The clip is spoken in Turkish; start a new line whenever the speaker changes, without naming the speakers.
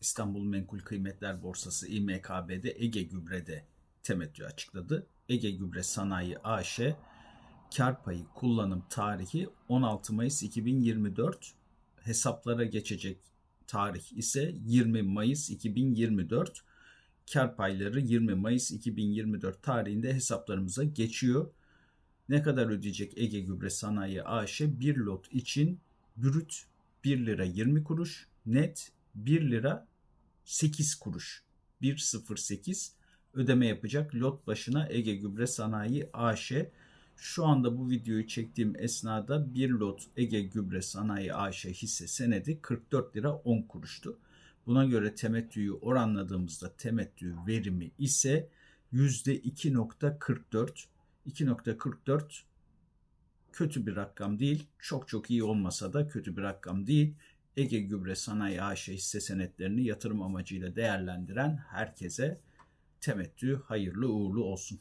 İstanbul Menkul Kıymetler Borsası İMKB'de Ege Gübre'de temettü açıkladı. Ege Gübre Sanayi AŞ kar payı kullanım tarihi 16 Mayıs 2024 hesaplara geçecek tarih ise 20 Mayıs 2024 kar payları 20 Mayıs 2024 tarihinde hesaplarımıza geçiyor. Ne kadar ödeyecek Ege Gübre Sanayi AŞ bir lot için brüt 1 lira 20 kuruş, net 1 lira 8 kuruş. 1.08 ödeme yapacak lot başına Ege Gübre Sanayi AŞ. Şu anda bu videoyu çektiğim esnada bir lot Ege Gübre Sanayi AŞ hisse senedi 44 lira 10 kuruştu. Buna göre temettüyü oranladığımızda temettü verimi ise %2.44. 2.44 kötü bir rakam değil. Çok çok iyi olmasa da kötü bir rakam değil. Ege Gübre Sanayi AŞ hisse senetlerini yatırım amacıyla değerlendiren herkese temettü hayırlı uğurlu olsun.